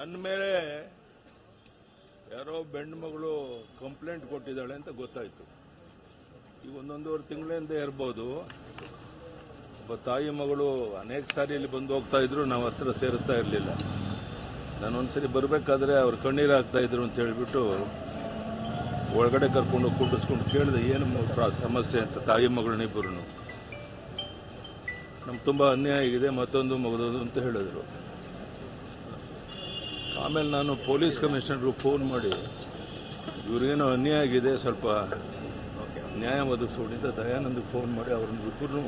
ನನ್ನ ಮೇಲೆ ಯಾರೋ ಬೆಂಡ್ ಮಗಳು ಕಂಪ್ಲೇಂಟ್ ಕೊಟ್ಟಿದ್ದಾಳೆ ಅಂತ ಗೊತ್ತಾಯ್ತು. ಈಗ ಒಂದೊಂದೂವರೆ ತಿಂಗಳಿಂದ ಇರ್ಬೋದು. ಒಬ್ಬ ತಾಯಿ ಮಗಳು ಅನೇಕ ಸಾರಿ ಇಲ್ಲಿ ಬಂದು ಹೋಗ್ತಾ ಇದ್ರು, ನಾವು ಹತ್ರ ಸೇರಿಸ್ತಾ ಇರಲಿಲ್ಲ. ನಾನು ಒಂದ್ಸರಿ ಬರಬೇಕಾದ್ರೆ ಅವ್ರು ಕಣ್ಣೀರು ಹಾಕ್ತಾ ಇದ್ರು ಅಂತ ಹೇಳ್ಬಿಟ್ಟು ಒಳಗಡೆ ಕರ್ಕೊಂಡು ಕುಂಡಿಸ್ಕೊಂಡು ಕೇಳಿದೆ, ಏನು ಸಮಸ್ಯೆ ಅಂತ ತಾಯಿ ಮಗಳನ್ನಿಬ್ಬರು ನಮ್ಗೆ ತುಂಬ ಅನ್ಯಾಯ ಆಗಿದೆ, ಮತ್ತೊಂದು ಮಗದೊಂದು ಅಂತ ಹೇಳಿದ್ರು. ಆಮೇಲೆ ನಾನು ಪೊಲೀಸ್ ಕಮಿಷನರ್ಗೆ ಫೋನ್ ಮಾಡಿ, ಇವ್ರಿಗೇನೋ ಅನ್ಯಾಯ ಆಗಿದೆ, ಸ್ವಲ್ಪ ನ್ಯಾಯ ಒದಗಿಸೋಡಿಂದ ದಯಾನಂದಕ್ಕೆ ಫೋನ್ ಮಾಡಿ ಅವ್ರನ್ನ ಇಬ್ಬರು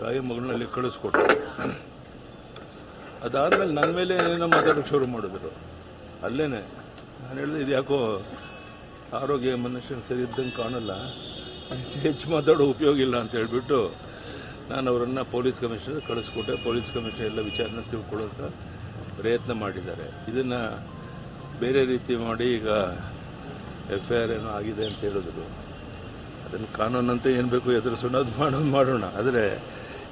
ತಾಯಿ ಮಗಳಲ್ಲಿ ಕಳಿಸ್ಕೊಟ್ಟೆ ಅದಾದಮೇಲೆ ನನ್ನ ಮೇಲೆ ಏನೇನೋ ಮಾತಾಡೋಕ್ಕೆ ಶುರು ಮಾಡಿದ್ರು. ಅಲ್ಲೇ ನಾನು ಹೇಳಿದೆ, ಇದು ಯಾಕೋ ಆರೋಗ್ಯ ಮನುಷ್ಯನ ಸರಿ ಇದ್ದಂಗೆ ಕಾಣಲ್ಲ, ಹೆಚ್ಚು ಹೆಚ್ಚು ಮಾತಾಡೋ ಉಪಯೋಗ ಇಲ್ಲ ಅಂತ ಹೇಳಿಬಿಟ್ಟು ನಾನು ಅವರನ್ನು ಪೊಲೀಸ್ ಕಮಿಷನರ್ ಕಳಿಸ್ಕೊಟ್ಟೆ. ಪೊಲೀಸ್ ಕಮಿಷನರ್ ಎಲ್ಲ ವಿಚಾರನ ತಿಳ್ಕೊಳ್ಳೋಂಥ ಪ್ರಯತ್ನ ಮಾಡಿದ್ದಾರೆ. ಇದನ್ನು ಬೇರೆ ರೀತಿ ಮಾಡಿ ಈಗ ಎಫ್ ಐ ಆರ್ ಏನೋ ಆಗಿದೆ ಅಂತ ಹೇಳಿದ್ರು. ಅದನ್ನು ಕಾನೂನಂತೆ ಏನು ಬೇಕು ಎದುರಿಸೋಣ, ಅದು ಮಾಡೋದು ಮಾಡೋಣ. ಆದರೆ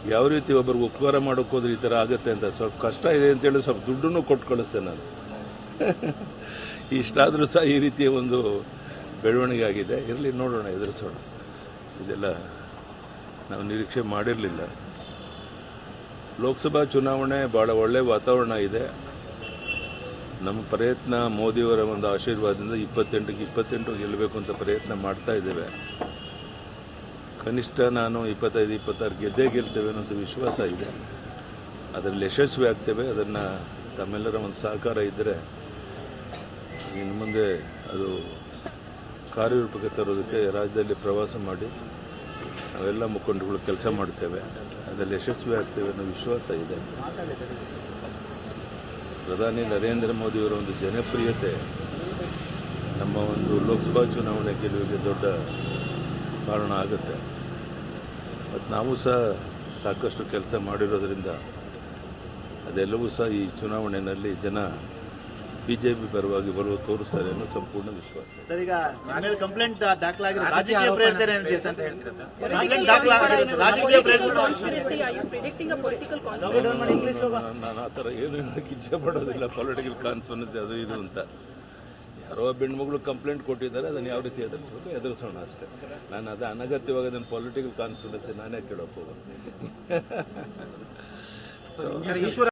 ಯಾವ ರೀತಿ ಒಬ್ಬರಿಗೆ ಉಪಕಾರ ಮಾಡೋಕೆ ಹೋದ್ರೆ ಈ ಥರ ಆಗುತ್ತೆ ಅಂತ ಸ್ವಲ್ಪ ಕಷ್ಟ ಇದೆ ಅಂತೇಳಿ ಸ್ವಲ್ಪ ದುಡ್ಡನ್ನು ಕೊಟ್ಟು ಕಳಿಸ್ತೇನೆ ನಾನು. ಇಷ್ಟಾದರೂ ಸಹ ಈ ರೀತಿಯ ಒಂದು ಬೆಳವಣಿಗೆ ಆಗಿದೆ. ಇರಲಿ, ನೋಡೋಣ, ಎದುರಿಸೋಣ. ಇದೆಲ್ಲ ನಾವು ನಿರೀಕ್ಷೆ ಮಾಡಿರಲಿಲ್ಲ. ಲೋಕಸಭಾ ಚುನಾವಣೆ ಭಾಳ ಒಳ್ಳೆ ವಾತಾವರಣ ಇದೆ. ನಮ್ಮ ಪ್ರಯತ್ನ ಮೋದಿಯವರ ಒಂದು ಆಶೀರ್ವಾದದಿಂದ ಇಪ್ಪತ್ತೆಂಟಕ್ಕೆ ಇಪ್ಪತ್ತೆಂಟು ಗೆಲ್ಲಬೇಕು ಅಂತ ಪ್ರಯತ್ನ ಮಾಡ್ತಾ ಇದ್ದೇವೆ. ಕನಿಷ್ಠ ನಾನು ಇಪ್ಪತ್ತೈದು, ಇಪ್ಪತ್ತಾರು ಗೆದ್ದೇ ಗೆಲ್ತೇವೆ ಅನ್ನೋದು ವಿಶ್ವಾಸ ಇದೆ. ಅದರಲ್ಲಿ ಯಶಸ್ವಿ ಆಗ್ತೇವೆ. ಅದನ್ನು ತಮ್ಮೆಲ್ಲರ ಒಂದು ಸಹಕಾರ ಇದ್ದರೆ ಇನ್ನು ಮುಂದೆ ಅದು ಕಾರ್ಯರೂಪಕ್ಕೆ ತರೋದಕ್ಕೆ ರಾಜ್ಯದಲ್ಲಿ ಪ್ರವಾಸ ಮಾಡಿ ನಾವೆಲ್ಲ ಮುಖಂಡರುಗಳು ಕೆಲಸ ಮಾಡ್ತೇವೆ ಅದರಲ್ಲಿ ಯಶಸ್ವಿ ಆಗ್ತೇವೆ ಅನ್ನೋ ವಿಶ್ವಾಸ ಇದೆ. ಪ್ರಧಾನಿ ನರೇಂದ್ರ ಮೋದಿಯವರ ಒಂದು ಜನಪ್ರಿಯತೆ ನಮ್ಮ ಒಂದು ಲೋಕಸಭಾ ಚುನಾವಣೆ ಗೆಲುವಿಗೆ ದೊಡ್ಡ ಕಾರಣ ಆಗುತ್ತೆ. ಮತ್ತು ನಾವು ಸಹ ಸಾಕಷ್ಟು ಕೆಲಸ ಮಾಡಿರೋದರಿಂದ ಅದೆಲ್ಲವೂ ಸಹ ಈ ಚುನಾವಣೆಯಲ್ಲಿ ಜನ ಬಿ ಜೆ ಪರವಾಗಿ ಬರುವ ತೋರಿಸ್ತಾರೆ ಅನ್ನೋ ಸಂಪೂರ್ಣ ವಿಶ್ವಾಸ. ಸರ್ ಈಗ ಮೇಲೆ ಕಂಪ್ಲೇಂಟ್ ದಾಖಲಾಗಿದೆ ರಾಜಕೀಯ ಪ್ರೇರಿತರೆ ಅಂತ ಹೇಳ್ತೀರಾ ಸರ್? ಕಂಪ್ಲೇಂಟ್ ರಾಜಕೀಯ? ನಾನು- ಆ ಥರ ಏನು ಹೇಳೋಕ್ಕೆ ಇಚ್ಛೆ ಪಡೋದಿಲ್ಲ. ಪೊಲಿಟಿಕಲ್ ಕಾನ್ಫರೆನ್ಸ್ ಅದು ಇದು ಅಂತ. ಯಾರೋ ಹೆಣ್ಮಗಳು ಕಂಪ್ಲೇಂಟ್ ಕೊಟ್ಟಿದ್ದಾರೆ ಅದನ್ನು ಯಾವ ರೀತಿ ಎದುರಿಸಬೇಕು? ಎದುರಿಸೋಣ ಅಷ್ಟೇ. ನಾನು ಅದು ಅನಗತ್ಯವಾಗಿ ಅದನ್ನು ಪೊಲಿಟಿಕಲ್ ಕಾನ್ಫರೆನ್ಸ್ ನಾನೇ ಕೇಳೋಕೆ ಹೋಗೋದು. ಈಶ್ವರ